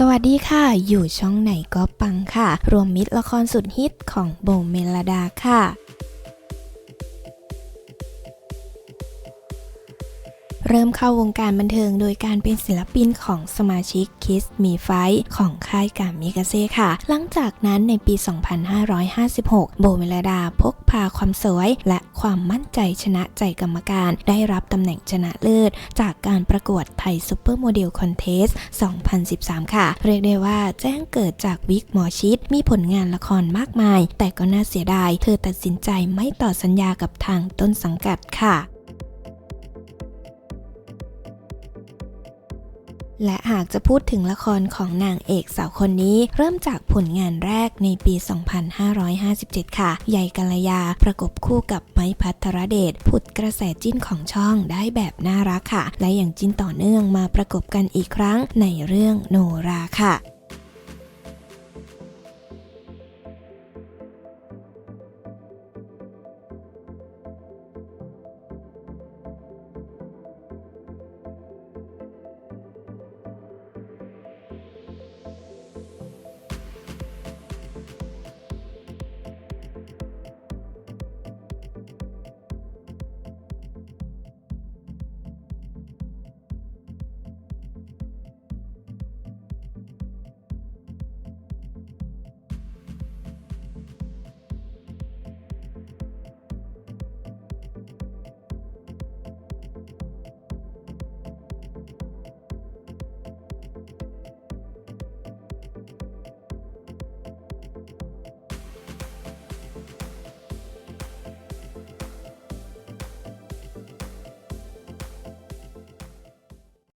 สวัสดีค่ะ อยู่ช่องไหนก็ปังค่ะ รวมมิตรละครสุดฮิตของโบเมลดาค่ะ เริ่มเข้าวงการบันเทิงโดยการเป็นศิลปินของสมาชิก Kiss Me Five ของค่ายกามิกาเซ่ค่ะ หลังจากนั้นในปี 2556 โบเมลดาพกพาความสวย และความมั่นใจชนะใจกรรมการ ได้รับตำแหน่งชนะเลิศ จากการประกวดไทยซูเปอร์โมเดลคอนเทส 2013 ค่ะ เรียกได้ว่าแจ้งเกิดจากวิกหมอชิด มีผลงานละครมากมาย แต่ก็น่าเสียดาย เธอตัดสินใจไม่ต่อสัญญากับทางต้นสังกัดค่ะ และหากจะพูดถึงละครของนางเอกสาวคนนี้ เริ่มจากผลงานแรกในปี 2557 ค่ะ ใหญ่กัลยาประกบคู่กับไม้พัทรเดชผุดกระแสจิ้นของช่องได้แบบน่ารักค่ะ และอย่างจิ้นต่อเนื่องมาประกบกันอีกครั้งในเรื่องโนราค่ะ